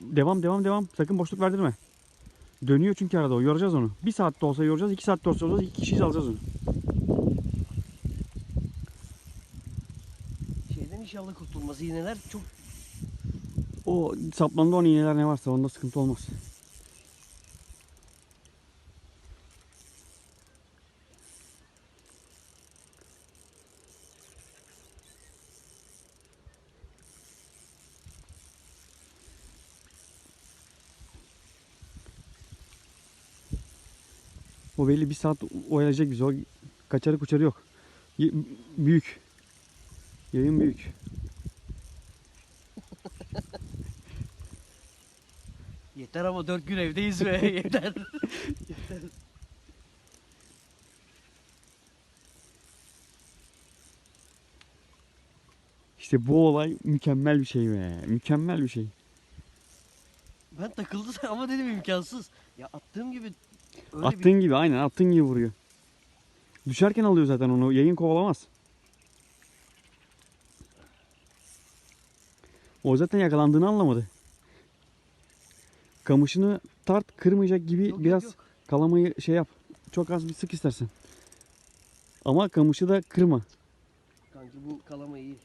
Devam devam devam. Sakın boşluk verdirme. Dönüyor çünkü arada o. Yoracağız onu. Bir saatte olsa yoracağız. iki saatte olsa yoracağız. iki kişiyiz alacağız onu. Şeyden inşallah kurtulması iğneler çok O saplandı on iğneler ne varsa onda sıkıntı olmaz. O belli bir saat oyalayacak bizi. O kaçarı kuçarı yok. Y- büyük. Yayın büyük. yeter ama dört gün evdeyiz be yeter. İşte bu olay mükemmel bir şey be. Mükemmel bir şey. Ben takıldım ama dedim imkansız. Ya attığım gibi öyle attığın bir gibi aynen attığın gibi vuruyor. Düşerken alıyor zaten onu. Yayın kovalamaz. O zaten yakalandığını anlamadı. Kamışını tart kırmayacak gibi Yok, yok, biraz yok. kalamayı şey yap. Çok az bir sık istersen. Ama kamışı da kırma. Kanki bu kalama iyi.